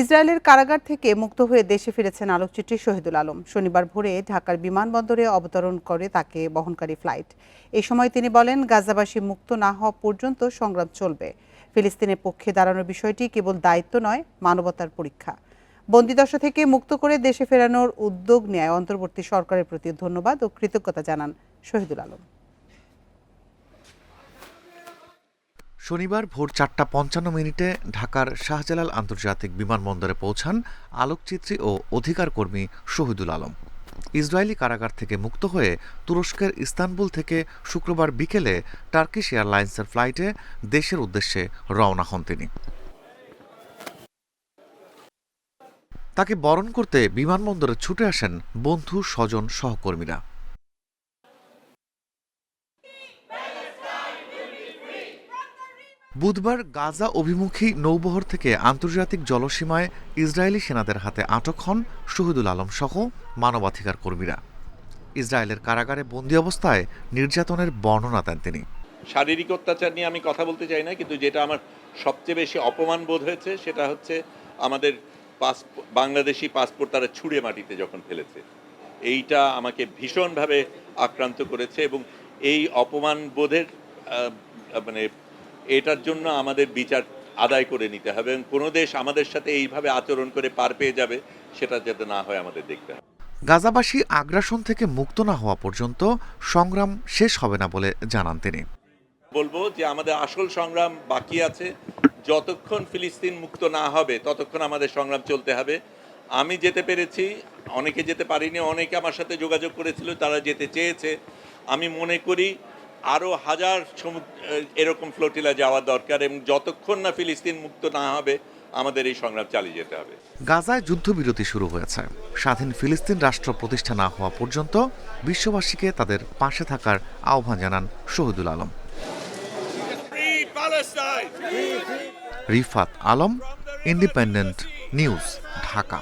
ইসরায়েলের কারাগার থেকে মুক্ত হয়ে দেশে ফিরেছেন আলোকচিত্রী শহীদুল আলম। শনিবার ভোরে ঢাকার বিমানবন্দরে অবতরণ করে তাকে বহনকারী ফ্লাইট। এই সময় তিনি বলেন, গাজাবাসী মুক্ত না হওয়া পর্যন্ত সংগ্রাম চলবে। ফিলিস্তিনের পক্ষে দাঁড়ানোর বিষয়টি কেবল দায়িত্ব নয়, মানবতার পরীক্ষা। বন্দিদশা থেকে মুক্ত করে দেশে ফেরানোর উদ্যোগ নেয় অন্তর্বর্তী সরকারের প্রতি ধন্যবাদ ও কৃতজ্ঞতা জানান শহীদুল আলম। শনিবার ভোর চারটা পঞ্চান্ন মিনিটে ঢাকার শাহজালাল আন্তর্জাতিক বিমানবন্দরে পৌঁছান আলোকচিত্রী ও অধিকার কর্মী শহীদুল আলম। ইসরায়েলি কারাগার থেকে মুক্ত হয়ে তুরস্কের ইস্তানবুল থেকে শুক্রবার বিকেলে টার্কিশ এয়ারলাইন্সের ফ্লাইটে দেশের উদ্দেশ্যে রওনা হন তিনি। তাকে বরণ করতে বিমানবন্দরে ছুটে আসেন বন্ধু স্বজন সহকর্মীরা। বুধবার গাজা অভিমুখী নৌবহর থেকে আন্তর্জাতিক জলসীমায় ইসরায়েলি সেনাদের হাতে আটক হন শহীদুল আলম সহ মানবাধিকার কর্মীরা। ইসরায়েলের কারাগারে বন্দি অবস্থায় নির্যাতনের বর্ণনা দেন তিনি। শারীরিক অত্যাচার নিয়ে আমি কথা বলতে চাই না, কিন্তু যেটা আমার সবচেয়ে বেশি অপমান বোধ হয়েছে সেটা হচ্ছে আমাদের পাসপোর্ট বাংলাদেশি পাসপোর্ট তারা ছুঁড়ে মাটিতে যখন ফেলেছে। এইটা আমাকে ভীষণভাবে আক্রান্ত করেছে এবং এই অপমান বোধের মানে এটার জন্য আমাদের বিচার আদায় করে নিতে হবে এবং কোনো দেশ আমাদের সাথে এইভাবে আচরণ করে পার পেয়ে যাবে সেটা যাতে না হয় আমাদের দেখতে হবে। গাজাবাসী আগ্রাসন থেকে মুক্ত না হওয়া পর্যন্ত সংগ্রাম শেষ হবে না বলে জানান তিনি। বলব যে আমাদের আসল সংগ্রাম বাকি আছে। যতক্ষণ ফিলিস্তিন মুক্ত না হবে ততক্ষণ আমাদের সংগ্রাম চলতে হবে। আমি যেতে পেরেছি অনেকে যেতে পারিনি অনেকে আমার সাথে যোগাযোগ করেছিল তারা যেতে চেয়েছে। আমি মনে করি আরও হাজার এরকম ফ্লোটিলা যাওয়া দরকার এবং যতক্ষণ না ফিলিস্তিন মুক্ত না হবে আমাদের এই সংগ্রাম চালিয়ে যেতে হবে। গাজায় যুদ্ধবিরতি শুরু হয়েছে। স্বাধীন ফিলিস্তিন রাষ্ট্র প্রতিষ্ঠা না হওয়া পর্যন্ত বিশ্ববাসীকে তাদের পাশে থাকার আহ্বান জানান Shahidul Alam. Rifat Alam Independent News Dhaka.